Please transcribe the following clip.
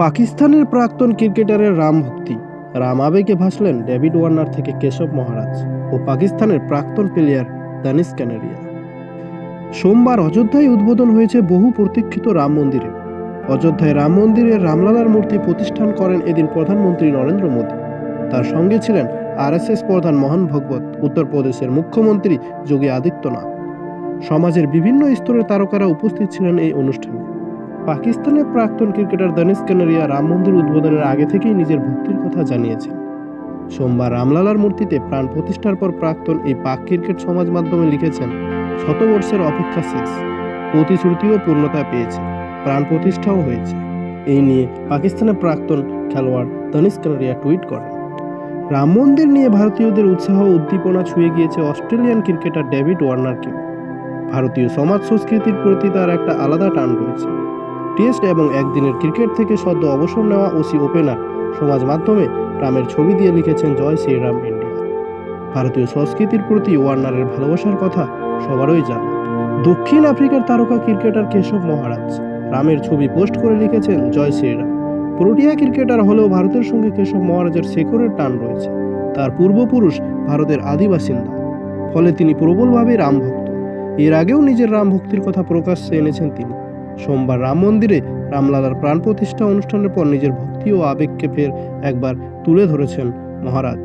পাকিস্তানের প্রাক্তন ক্রিকেটারের রাম ভক্তি। রাম আবেগে ভাসলেন ডেভিড ওয়ার্নার থেকে কেশব মহারাজ ও পাকিস্তানের প্রাক্তন প্লেয়ার দানিশ ক্যানারিয়া। সোমবার অযোধ্যায় উদ্বোধন হয়েছে বহু প্রতীক্ষিত রাম মন্দিরের অযোধ্যায় রাম মন্দিরের রামলালার মূর্তি প্রতিষ্ঠান করেন এদিন প্রধানমন্ত্রী নরেন্দ্র মোদী। তার সঙ্গে ছিলেন আরএসএস প্রধান মোহন ভগবত, উত্তরপ্রদেশের মুখ্যমন্ত্রী যোগী আদিত্যনাথ। সমাজের বিভিন্ন স্তরের তারকারা উপস্থিত ছিলেন এই অনুষ্ঠানে। পাকিস্তানের প্রাক্তন ক্রিকেটার দানিশ কানারিয়া রাম মন্দির উদ্বোধনের আগে থেকেই নিজের ভক্তির কথা জানিয়েছেন। সোমবার রামলালার মূর্তিতে প্রাণ প্রতিষ্ঠার পর প্রাক্তন এই পাক ক্রিকেট সমাজ মাধ্যমে লিখেছেন, শতবর্ষের অপেক্ষা শেষ। প্রতিশ্রুতিও পূর্ণতা পেয়েছে। প্রাণ প্রতিষ্ঠাও হয়েছে। এই নিয়ে পাকিস্তানের প্রাক্তন খেলোয়াড় দানিশ কানারিয়া টুইট করেন। রাম মন্দির নিয়ে ভারতীয়দের উৎসাহ উদ্দীপনা ছুঁয়ে গিয়েছে অস্ট্রেলিয়ান ক্রিকেটার ডেভিড ওয়ার্নারকে। ভারতীয় সমাজ সংস্কৃতির প্রতি তার একটা আলাদা টান রয়েছে। টেস্ট এবং একদিনের ক্রিকেট থেকে সদ্য অবসর নেওয়া ওসি ওপেনার সমাজ মাধ্যমে রামের ছবি দিয়ে লিখেছেন জয় শ্রীরাম ইন্ডিয়া। ভারতীয় সংস্কৃতির প্রতি ওয়ার্নারের ভালোবাসার কথা সবারই জানা। দক্ষিণ আফ্রিকার তারকা ক্রিকেটার কেশব মহারাজ রামের ছবি পোস্ট করে লিখেছেন জয় শ্রীরাম প্রোটিয়া ক্রিকেটার হলেও ভারতের সঙ্গে কেশব মহারাজের শেখরের টান রয়েছে। তার পূর্বপুরুষ ভারতের আদিবাসিন্দা। ফলে তিনি প্রবলভাবে রাম ভক্ত এর আগেও নিজের রাম ভক্তির কথা প্রকাশ্যে এনেছেন তিনি। সোমবার রাম মন্দিরে রামলালার প্রাণ প্রতিষ্ঠা অনুষ্ঠানের পর নিজের ভক্তি ও আবেগকে ফের একবার তুলে ধরেছেন মহারাজ।